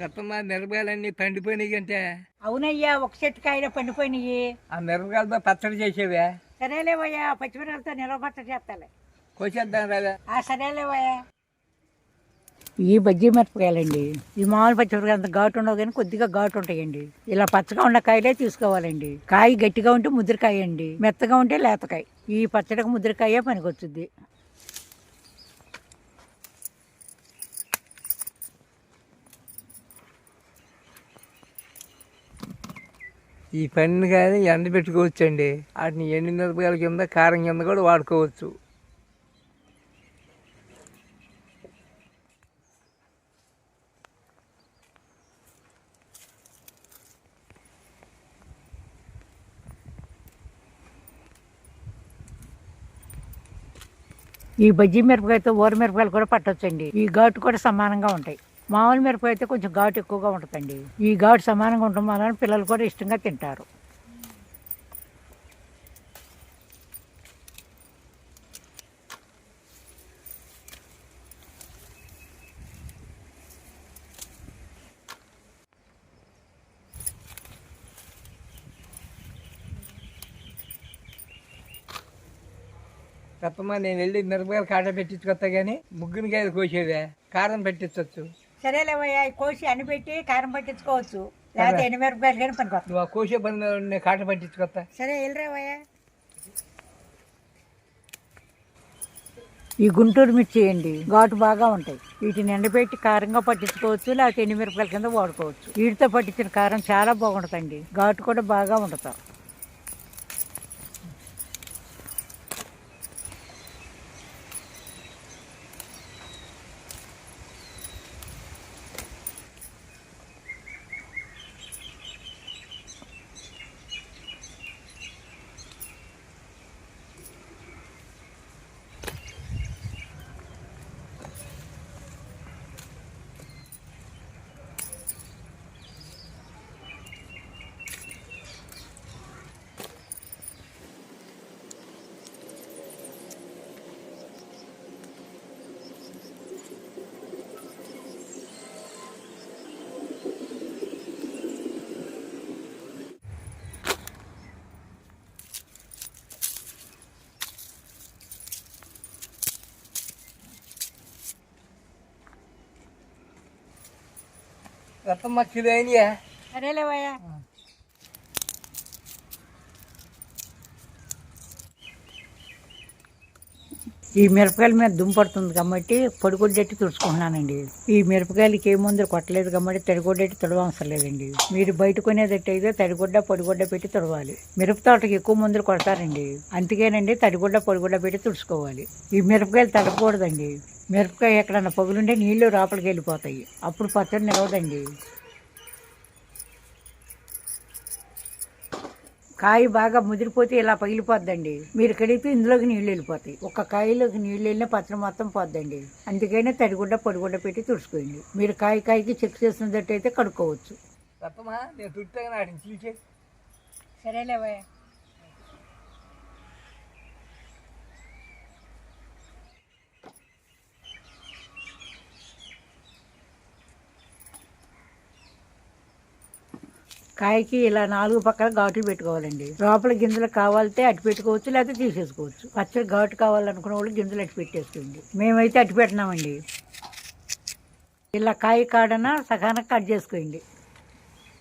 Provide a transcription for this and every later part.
రత్తమ్మ మిరపకాయలన్నీ పండిపోయినాయి అంటే? అవునయ్యా ఒక చెట్టు కాయలు పండిపోయినాయి. ఆ మిరపకాయలతో పచ్చడి చేసేవే? సరేలేవయ్యా పచ్చిమిరపకాయలతో నిలబట్ట చేస్తాలే. కోసేద్దాం రాదా ఆ సరేలేవయ్యా. ఈ బజ్జీ మిరపకాయలండి ఈ మామూలు పచ్చిమిరపకాయలు అంత ఘాటు ఉండవు కానీ కొద్దిగా ఘాటు ఉంటాయండి. ఇలా పచ్చగా ఉన్న కాయలే తీసుకోవాలండి. కాయ గట్టిగా ఉంటే ముద్రకాయ అండి మెత్తగా ఉంటే లేతకాయ. ఈ పచ్చడికి ముద్రకాయ పనికొచ్చుద్ది. ఈ పండుని కానీ ఎండబెట్టుకోవచ్చండి వాటిని ఎండి మిరపకాయల కింద కారం కింద కూడా వాడుకోవచ్చు. ఈ బజ్జీ మిరపకాయతో ఊర మిరపకాయలు కూడా పట్టొచ్చండి. ఈ ఘాటు కూడా సమానంగా ఉంటాయి. మామూలు మిరపకాయ అయితే కొంచెం ఘాటు ఎక్కువగా ఉంటుందండి. ఈ ఘాటు సమానంగా ఉండటం వలన పిల్లలు కూడా ఇష్టంగా తింటారు. తప్పమ్మా నేను వెళ్ళి మిరపకాయలు కాట పెట్టించుకొస్తా కానీ ముగ్గుని కోసేదే కోసేవే. కారం పెట్టించవచ్చు సరేలేవయ్యా కోసి అన్ని పెట్టి కారం పట్టించుకోవచ్చు. లేకపోతే ఎండు మిరపకాయలు కానీ పనికొస్తాయి. నువ్వు ఆ కోసే పని మీద ఉండే పట్టించుకొస్తా. సరే వెళ్ళరావయ్యా. ఈ గుంటూరు మిర్చి అండి ఘాటు బాగా ఉంటాయి. వీటిని ఎండబెట్టి కారంగా పట్టించుకోవచ్చు లేకపోతే ఎండు మిరపకాయల కింద వాడుకోవచ్చు. వీటితో పట్టించిన కారం చాలా బాగుంటుందండి. ఘాటు కూడా బాగా ఉంటుంది. అయినాయా ఈ మిరపకాయల మీద దుంపడుతుంది కాబట్టి పొడిగొడ్డెట్టి తుడుచుకుంటున్నానండి. ఈ మిరపకాయలకి ఏ మందులు కొట్టలేదు కాబట్టి తడిగొడ్డెట్టి తుడవవసరం లేదండి. మీరు బయట కొనేదట్టు అయితే తడిగుడ్డ పొడిగుడ్డ పెట్టి తుడవాలి. మిరప తోటకి ఎక్కువ మందులు కొడతారండి. అందుకేనండి తడిగుడ్డ పొడిగుడ్డ పెట్టి తుడుచుకోవాలి. ఈ మిరపకాయలు తడకూడదండి మిరపకాయ ఎక్కడన్నా పగులుంటే నీళ్ళు లోపలికి వెళ్ళిపోతాయి. అప్పుడు పచ్చడి నిలవదండి. కాయ బాగా ముదిరిపోతే ఇలా పగిలిపోద్దండి. మీరు కడిగితే ఇందులోకి నీళ్ళు వెళ్ళిపోతాయి. ఒక కాయలోకి నీళ్ళు వెళ్ళిన పచ్చడి మొత్తం పోద్దండి. అందుకనే తడిగుడ్డ పొడిగుడ్డ పెట్టి తుడుచుకోండి. మీరు కాయ కాయకి చెక్ చేసినట్టయితే కడుక్కోవచ్చు. రత్తమ్మ నేను తుట్టాగా నాటిని చీచే సరేలేవా కాయకి ఇలా నాలుగు పక్కల ఘాట్లు పెట్టుకోవాలండి. లోపల గింజలు కావాలంటే అటు పెట్టుకోవచ్చు లేకపోతే తీసేసుకోవచ్చు. పచ్చడి ఘాటు కావాలనుకున్న వాళ్ళు గింజలు అటు పెట్టేసుకోండి. మేమైతే అటు పెట్టినామండి. ఇలా కాయ కాడన సగాన కట్ చేసుకోండి.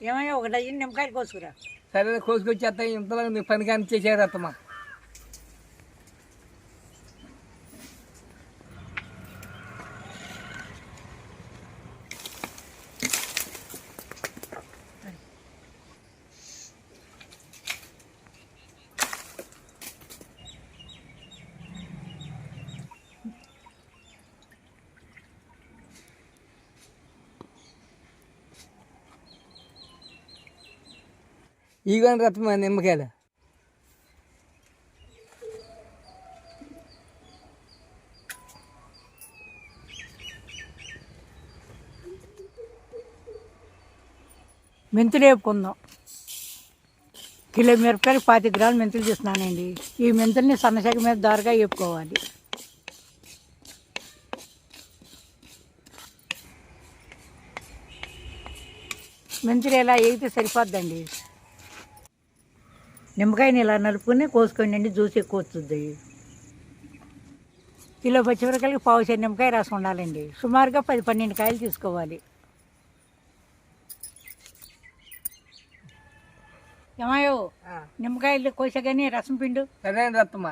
ఏమయ్యా ఒక డజన్ నిమ్మకాయలు కోసుకురా. సరే కోసుకొచ్చేస్తా ఇంతలో పని కానీ చేసే ఈగోని రత్మ రత్తమ్మ నిమ్మకాయలు. మెంతులు వేపుకుందాం. కిలో మిరపకాయలు పాతి గ్రాములు మెంతులు చేస్తున్నానండి. ఈ మెంతుల్ని సన్నశాఖ మీద దారుగా వేపుకోవాలి. మెంతులు ఇలా వేగితే సరిపోద్దండి. నిమ్మకాయని ఇలా నలుపుకొని కోసుకోండి అండి జ్యూస్ ఎక్కువ వస్తుంది. కిలో పచ్చిమిరకాయలకి పావు చేరు నిమ్మకాయ రసం ఉండాలండి. సుమారుగా పది పన్నెండు కాయలు తీసుకోవాలి. ఏమాయో నిమ్మకాయలు కోసగానే రసం పిండు. సరే రత్తమ్మ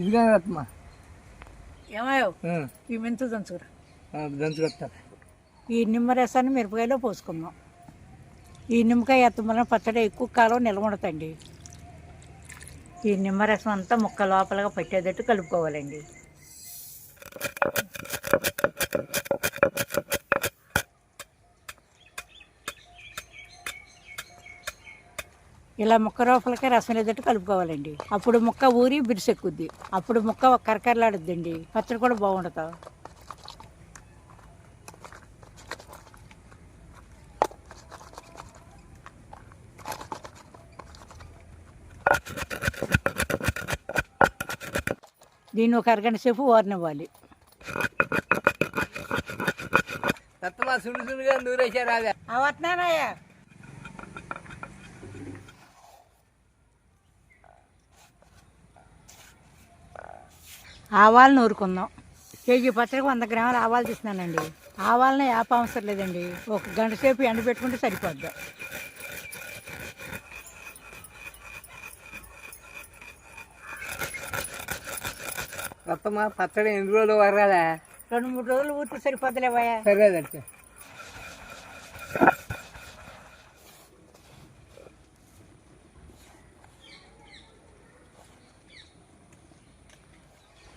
ఇదిగా రత్తమ్మ ఏమాయో ఈ మెంతులు దంచుకురా. దంచుకొస్తా ఈ నిమ్మ రసాన్ని మిరపకాయలో పోసుకుందాం. ఈ నిమ్మకాయ ఎత్తం వలన పచ్చడి ఎక్కువ కాలం నిల్వ ఉండదండి ఈ నిమ్మరసం అంతా ముక్క లోపలగా పట్టేటట్టు కలుపుకోవాలండి. ఇలా ముక్క లోపలకే రసం లేదట్టు కలుపుకోవాలండి. అప్పుడు ముక్క ఊరి బిరిసెక్కుద్ది అప్పుడు ముక్క కరకరలాడుద్దండి. పచ్చడి కూడా బాగుండదు దీన్ని ఒక అరగంట సేపు ఓరనివ్వాలి రత్తమ్మ సుడు సుడుగా నూరేసారు అదే అవట్నానయ్యా ఆవాలు నూరుకుందాం. కేజీ పచ్చడికి వంద గ్రాములు ఆవాలు తీసినానండి. ఆవాలని యాప అవసరం లేదండి. ఒక గంట సేపు ఎండ పెట్టుకుంటే సరిపోద్ది రత్తమ్మ పచ్చడి ఎన్ని రోజులు వరాలా రెండు మూడు రోజులు ఊరితే సరిపోద్దులేవయ్యా సరే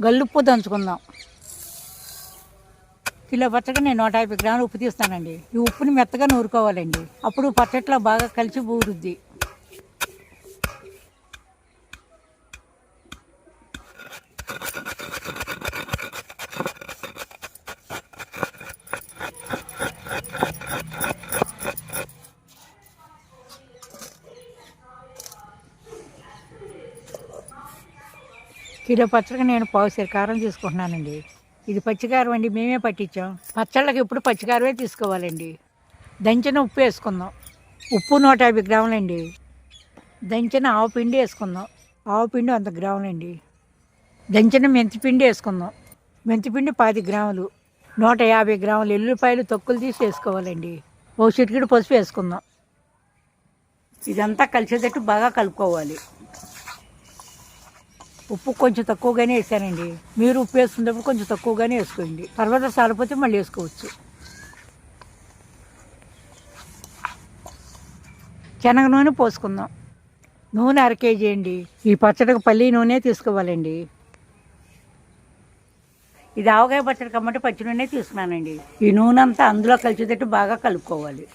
గల్లుప్పు దంచుకుందాం. కిలో పచ్చడి నేను నూట యాభై గ్రాములు ఉప్పు తీస్తానండి. ఈ ఉప్పుని మెత్తగా నూరుకోవాలండి. అప్పుడు పచ్చట్లో బాగా కలిసి ఊరుద్ది. కిలో పచ్చడికి నేను పావుసేరు కారం తీసుకుంటున్నానండి. ఇది పచ్చికారం అండి మేమే పట్టించాం. పచ్చళ్ళకి ఎప్పుడు పచ్చికారమే తీసుకోవాలండి. దంచిన ఉప్పు వేసుకుందాం. ఉప్పు నూట యాభై గ్రాములండి. దంచిన ఆవు పిండి వేసుకుందాం. ఆవు పిండి వంద గ్రాములండి. దంచిన మెంతిపిండి వేసుకుందాం. మెంతిపిండి పది గ్రాములు. నూట యాభై గ్రాములు ఎల్లుల్లిపాయలు తొక్కులు తీసి వేసుకోవాలండి. ఓ చిటికిడి పసుపు వేసుకుందాం. ఇదంతా కలిసేటట్టు బాగా కలుపుకోవాలి. ఉప్పు కొంచెం తక్కువగానే వేసానండి. మీరు ఉప్పు వేసుకున్నప్పుడు కొంచెం తక్కువగానే వేసుకోండి. తర్వాత సాలిపోతే మళ్ళీ వేసుకోవచ్చు. శనగ నూనె పోసుకుందాం. నూనె అర కేజీ అండి. ఈ పచ్చడికి పల్లి నూనె తీసుకోవాలండి. ఇది ఆవకాయ పచ్చడి కమ్మంటే పచ్చి నూనె తీసుకున్నానండి. ఈ నూనె అంతా అందులో కలిసేటట్టు బాగా కలుపుకోవాలి.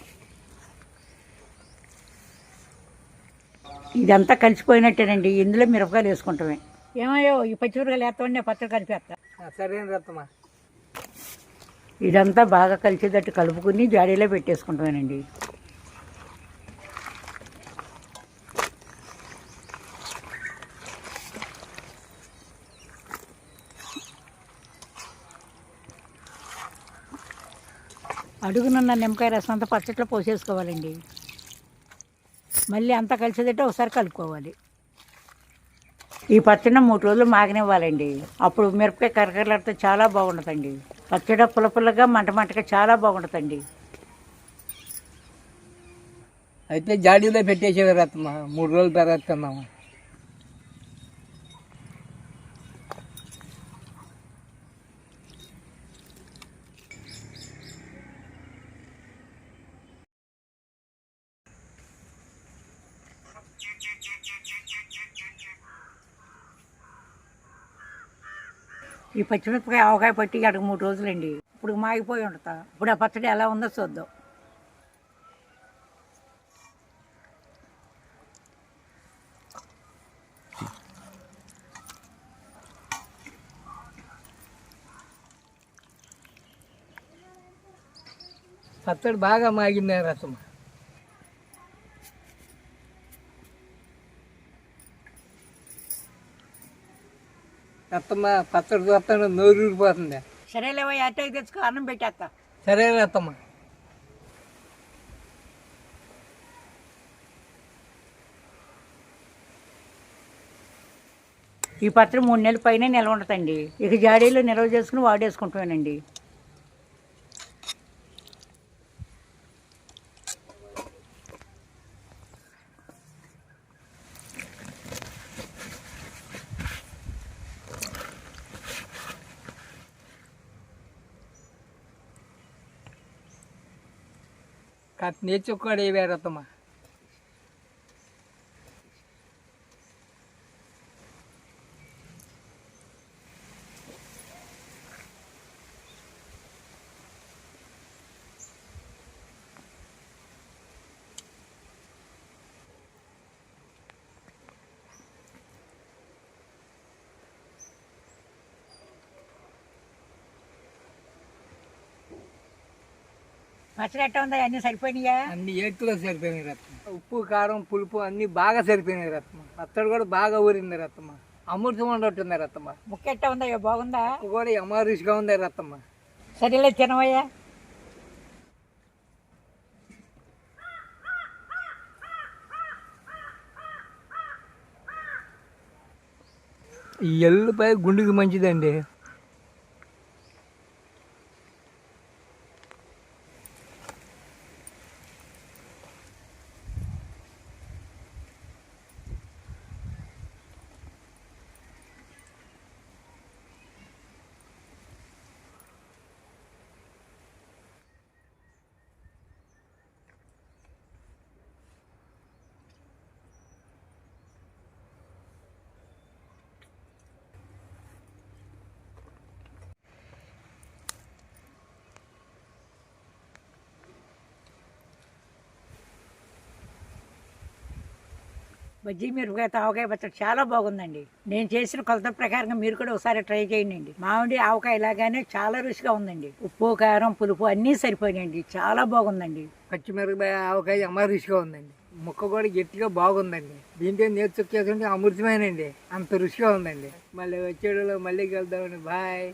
ఇదంతా కలిసిపోయినట్టేనండి. ఇందులో మిరపకాయలు వేసుకుంటామే. ఏమయ్యో ఈ పచ్చిమిరకాయలు వేస్తామండి పచ్చడి కలిపేస్తా. సరే రత్తమ్మ ఇదంతా బాగా కలిసేటట్టు కలుపుకుని జాడీలో పెట్టేసుకుంటామేనండి అడుగునున్న నిమ్మకాయ రసం అంతా పచ్చట్లో పోసేసుకోవాలండి. మళ్ళీ అంతా కలిసేటట్టు ఒకసారి కలుపుకోవాలి. ఈ పచ్చడి మూడు రోజులు మాగనివ్వాలండి. అప్పుడు మిరపకాయ కరకరలాడితే చాలా బాగుంటుందండి పచ్చడి పుల్ల పుల్లగా మంట మంటగా చాలా బాగుంటుందండి అయితే జాడీలో పెట్టేసేవారు రత్తమ్మ మూడు రోజుల తర్వాత తిన్నాము. ఈ పచ్చిమిరపకాయ ఆవకాయ పట్టి అడుగు మూడు రోజులండి. ఇప్పుడు మాగిపోయి ఉంటా ఇప్పుడు ఆ పచ్చడి ఎలా ఉందో చూద్దాం. పచ్చడి బాగా మాగింది రసం రత్తమ్మ పచ్చడి చూస్తాను నోరు ఊరిపోతుంది. సరేలేవో అట్టకి తెచ్చుకో అన్నం పెట్టేస్తా. సరే రత్తమ్మ ఈ పత్రం మూడు నెలల పైన నిల్వ ఉండదండి. ఇక జాడీలో నిల్వ చేసుకుని કાંત નેચો કરે વેરા તમાર పచ్చడి ఎట్ట ఉందా? అన్నీ సరిపోయినాయా? అన్ని ఏట్లో సరిపోయినాయి రత్నం. ఉప్పు కారం పులుపు అన్ని బాగా సరిపోయినాయి రత్నం. పచ్చడి కూడా బాగా ఊరింది రత్తమ్మ అమృతం ఉండట్టుంది రత్తమ్మ ముక్క ఎట్ట ఉందా? ఇక బాగుందా? కూడా ఎమారుషిగా ఉంది రత్తమ్మ సరేలే తినవయ్యా. ఈ ఎల్లుపై గుండెకి మంచిదండి. బజ్జీ మిరపకాయ ఆవకాయ పచ్చడి చాలా బాగుందండి. నేను చేసిన కొలత ప్రకారంగా మీరు కూడా ఒకసారి ట్రై చేయండి మామిడి ఆవకాయ ఇలాగానే చాలా రుచిగా ఉందండి. ఉప్పు కారం పులుపు అన్నీ సరిపోయినాయండి. చాలా బాగుందండి. పచ్చిమిరపకాయ ఆవకాయ అమ్మ రుచిగా ఉందండి. ముక్క కూడా గట్టిగా బాగుందండి. దీంతో నేర్చుకేస్తుంటే అమృతమేనండి. అంత రుచిగా ఉందండి. మళ్ళీ వచ్చేటలో మళ్ళీ కలుద్దామండి. బాయ్.